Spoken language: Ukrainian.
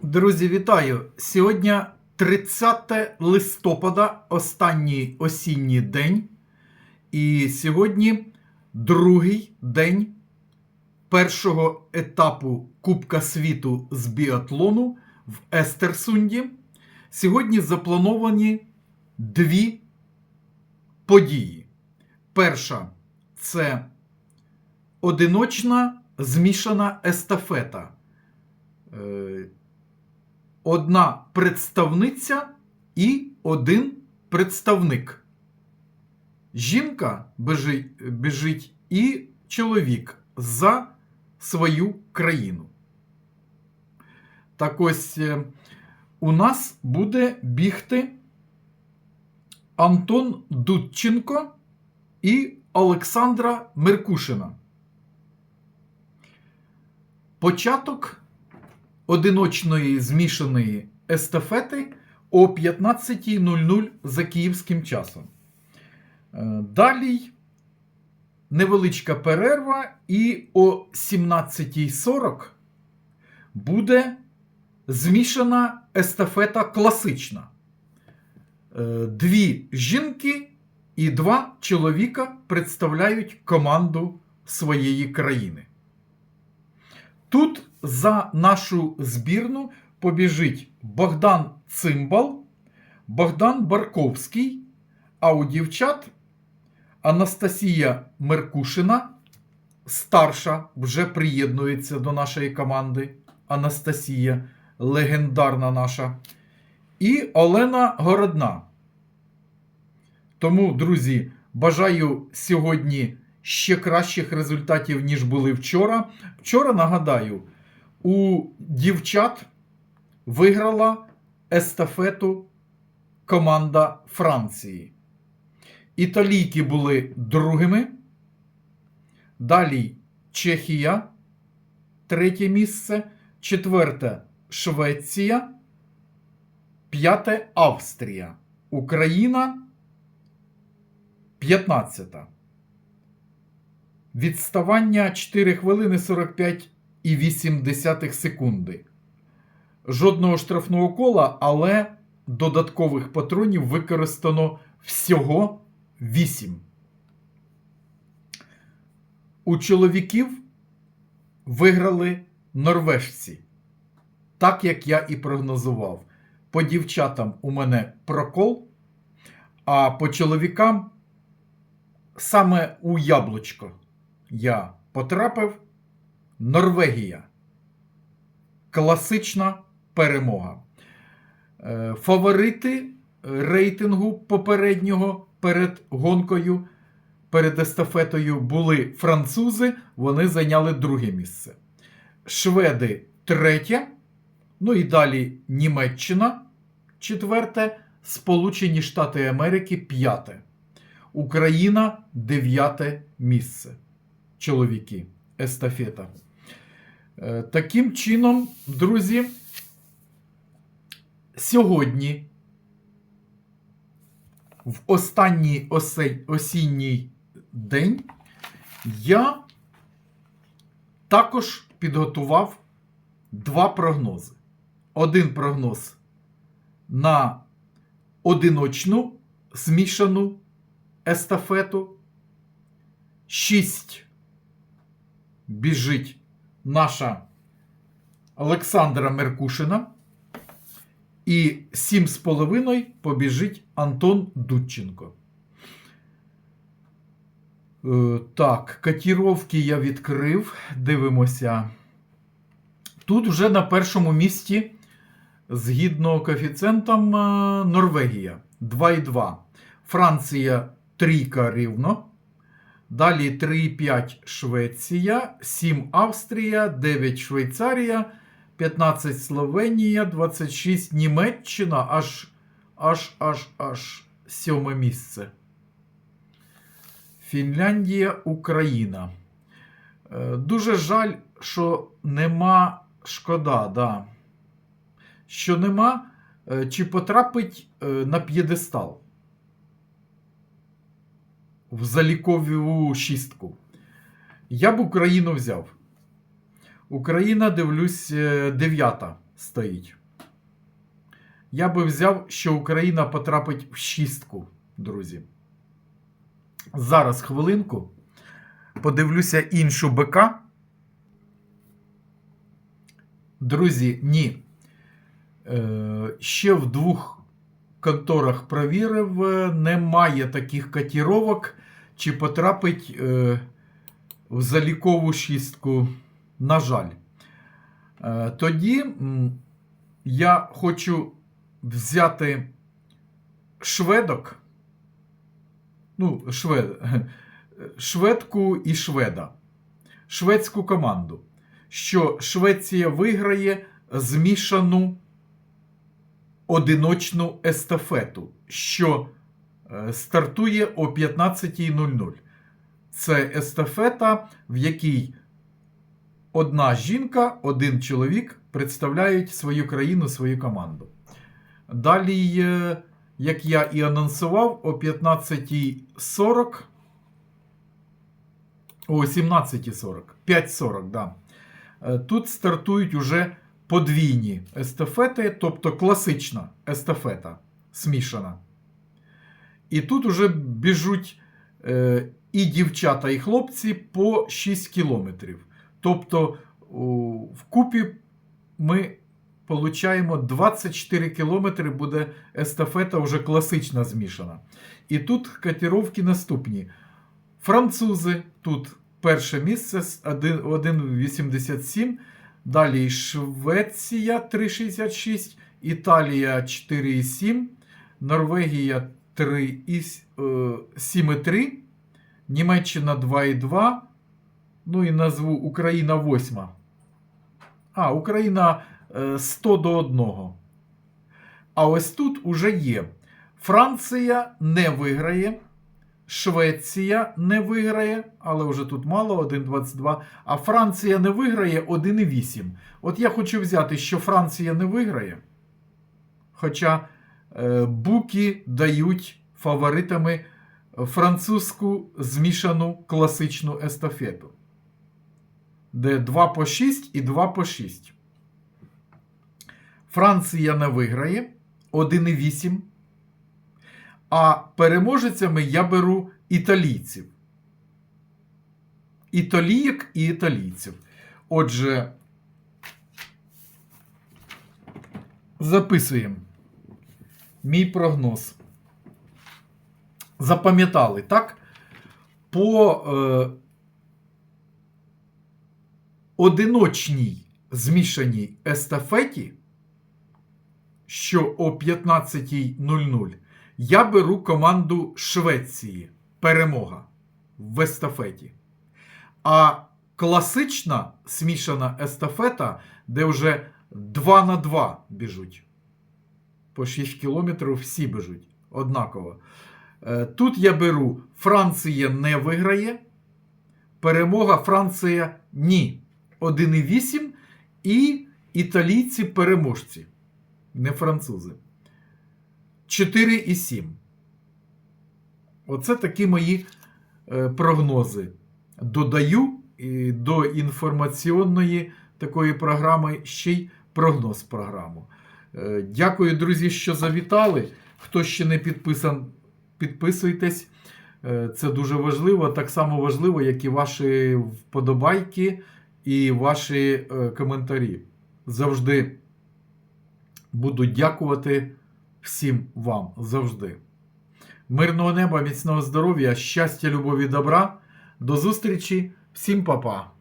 Друзі, вітаю! Сьогодні 30 листопада, останній осінній день. І сьогодні другий день першого етапу Кубка світу з біатлону в Естерсунді. Сьогодні заплановані дві події. Перша це одиночна змішана естафета. Одна представниця і один представник. Жінка біжить і чоловік за свою країну. Так ось е, у нас буде бігти Антон Дудченко і Олександра Меркушина. Початок одиночної змішаної естафети о 15.00 за київським часом. Е, Далі невеличка перерва, і о 17.40 буде змішана естафета класична. Е, Дві жінки і два чоловіка представляють команду своєї країни. Тут за нашу збірну побіжить Богдан Цимбал, Богдан Барковський, а у дівчат Анастасія Меркушина, старша, вже приєднується до нашої команди. Анастасія, легендарна наша, і Олена Городна. Тому, друзі, бажаю сьогодні ще кращих результатів, ніж були вчора. Вчора, нагадаю, у дівчат виграла естафету команда Франції. Італійки були другими. Далі Чехія, третє місце, четверте Швеція, п'яте Австрія. Україна 15. Відставання 4 хвилини 45 і 8 секунди. Жодного штрафного кола, але додаткових патронів використано всього 8. У чоловіків виграли норвежці. Так як я і прогнозував. По дівчатам у мене прокол, а по чоловікам саме у яблучко я потрапив. Норвегія. Класична перемога. Е, Фаворити рейтингу попереднього перед гонкою, перед естафетою були французи, вони зайняли друге місце. Шведи третє. Ну і далі Німеччина четверте. Сполучені Штати Америки п'яте. Україна дев'яте місце. Чоловіки. Естафета. Е, Таким чином, друзі, сьогодні, в останній осінній день, я також підготував два прогнози. Один прогноз на одиночну змішану естафету. Шість біжить наша Олександра Меркушина. І 7,5 побіжить Антон Дудченко. Е, Так, котіровки я відкрив. Дивимося. Тут вже на першому місці, згідно коефіцієнтам, е, Норвегія 2,2. Франція трійка рівно. Далі 3,5 Швеція, 7 Австрія, 9 Швейцарія, 15 Словенія, 26 Німеччина, аж аж аж аж сьоме місце. Фінляндія, Україна. Е, Дуже жаль, що нема шкода, да. Що нема, е, чи потрапить е, на п'єдестал в залікову шістку. Я б Україну взяв. Україна, дивлюсь, е, дев'ята стоїть. Я би взяв, що Україна потрапить в шістку, друзі. Зараз хвилинку. Подивлюся іншу БК. Друзі, ні. Е, ще в двох конторах провірив, е, немає таких котіровок, чи потрапить е, в залікову шістку. На жаль. Е, тоді я хочу взяти шведок. Ну, швед, шведку і шведа. Шведську команду. Що Швеція виграє змішану одиночну естафету, що е, стартує о 15.00. Це естафета, в якій одна жінка, один чоловік представляють свою країну, свою команду. Далі, е, як я і анонсував, о 15.40. О 17.40. 5.40, да. Е, Тут стартують уже подвійні естафети, тобто класична естафета смішана. І тут уже біжуть е, і дівчата, і хлопці по 6 кілометрів. Тобто вкупі ми получаємо 24 кілометри, буде естафета вже класична змішана. І тут котировки наступні. Французи тут перше місце з 1 1,87. Далі Швеція 3,66, Італія 4,7, Норвегія 7,3, Німеччина 2,2. Ну і назву Україна 8. А, Україна е, 100 до 1. А ось тут уже є. Франція не виграє. Швеція не виграє, але вже тут мало 1,22. А Франція не виграє 1,8. От я хочу взяти, що Франція не виграє. Хоча е, буки дають фаворитами французьку змішану класичну естафету. Де 2 по 6 і 2 по 6. Франція не виграє 1,8. А переможецями я беру італійців. Італієк і італійців. Отже, записуємо мій прогноз. Запам'ятали, так? По е, одиночній змішаній естафеті, що о 15.00 я беру команду Швеції. Перемога в естафеті. А класична смішана естафета, де вже 2 на 2 біжуть. По 6 кілометрів всі біжуть. Однаково. Е, Тут я беру Франція не виграє. Перемога Франція ні. 1,8 і італійці переможці. Не французи. 4,7. Оце такі мої е, прогнози. Додаю до інформаційної такої програми ще й прогноз програму. Е, дякую, друзі, що завітали. Хто ще не підписан, підписуйтесь. Е, Це дуже важливо. Так само важливо, як і ваші вподобайки і ваші коментарі. Завжди буду дякувати всім вам завжди. Мирного неба, міцного здоров'я, щастя, любові, добра. До зустрічі, всім па-па!